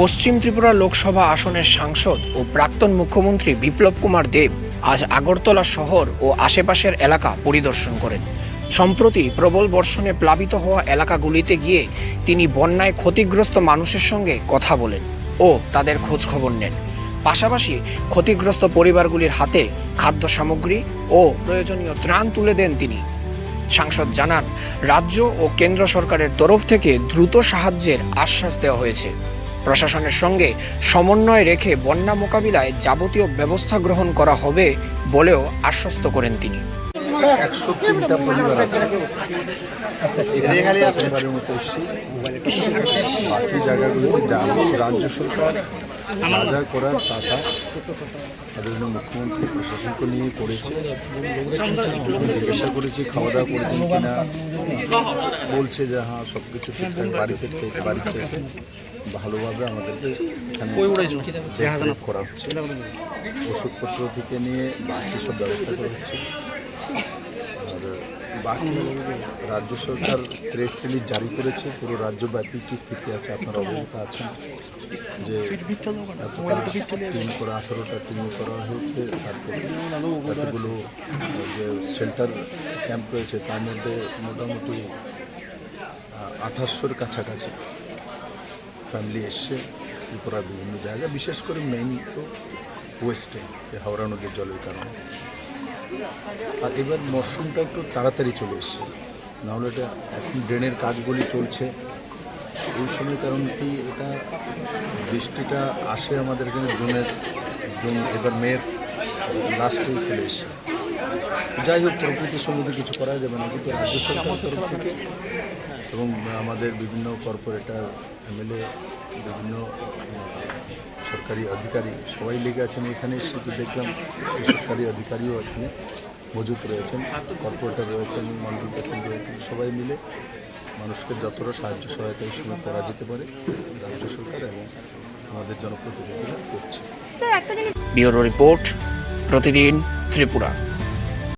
পশ্চিম ত্রিপুরা লোকসভা আসনের সাংসদ ও প্রাক্তন মুখ্যমন্ত্রী বিপ্লব কুমার দেব আজ আগরতলা শহর ও আশেপাশের এলাকা পরিদর্শন করেন। সম্প্রতি প্রবল বর্ষণে প্লাবিত হওয়া এলাকাগুলিতে গিয়ে তিনি বন্যায় ক্ষতিগ্রস্ত মানুষের সঙ্গে কথা বলেন ও তাদের খোঁজ খবর নেন। পাশাপাশি ক্ষতিগ্রস্ত পরিবারগুলির হাতে খাদ্য সামগ্রী ও প্রয়োজনীয় ত্রাণ তুলে দেন তিনি। সাংসদ জানান, রাজ্য ও কেন্দ্র সরকারের তরফ থেকে দ্রুত সাহায্যের আশ্বাস দেওয়া হয়েছে। প্রশাসনের সঙ্গে সমন্বয় রেখে বন্যা মোকাবিলায় যাবতীয় ব্যবস্থা গ্রহণ করা হবে বলেও আশ্বস্ত করেন তিনি। একশো পরিবার আছে। বাকি জায়গাগুলো রাজ্য সরকার যা যা করার টাকা আদরণীয় মুখ্যমন্ত্রী প্রশাসনকে নিয়ে করেছে। জিজ্ঞাসা করেছি খাওয়া দাওয়া করেছেন কিনা? বলছে যে হ্যাঁ সব কিছু ঠিকঠাক বাড়ি ফিরতে বাড়ি চাইতে ভালোভাবে আমাদেরকে এখানে করা হচ্ছে। ওষুধপত্র থেকে নিয়ে বাকি সব ব্যবস্থা করা হচ্ছে। বাকি রাজ্য সরকার প্রেস রিলিজ জারি করেছে। পুরো রাজ্যব্যাপী কী স্থিতি আছে আপনারা অবগত আছেন? যে টিম করা, আঠারোটা টিম করা হয়েছে, তারপরে এতগুলো, যে সেন্টার ক্যাম্প রয়েছে, তার মধ্যে মোটামুটি আঠাশশোর কাছাকাছি ফ্যামিলি এসছে, ত্রিপুরার বিভিন্ন জায়গা বিশেষ করে মেইন তো ওয়েস্টে হাওড়া নদীর জলের কারণে। আর এবার মরশুমটা একটু তাড়াতাড়ি চলে এসছে। নাহলে এটা এখন ড্রেনের কাজগুলি চলছে। ওই সময় কারণ কি, এটা বৃষ্টিটা আসে আমাদের এখানে জুনের, জুন, এবার মেয়ের লাস্টেই চলে এসছে। যাই হোক, প্রকৃতির সম্বন্ধে কিছু করা যাবে না, কিন্তু রাজ্য সরকারের তরফ থেকে এবং আমাদের বিভিন্ন কর্পোরেটর এমএলএ বিভিন্ন সরকারি অধিকারী সবাই লেগে আছেন এখানে শুধু তো দেখলাম সরকারি অধিকারীও এখানে মজুত রয়েছেন কর্পোরেটর রয়েছেন মন্ডল প্রেসিডেন্ট রয়েছেন সবাই মিলে মানুষকে যতটা সাহায্য সহায়তা এই সময় করা যেতে পারে রাজ্য সরকার এবং আমাদের জনপ্রতিনিধিরা করছে। ব্যুরো রিপোর্ট প্রতিদিন ত্রিপুরা।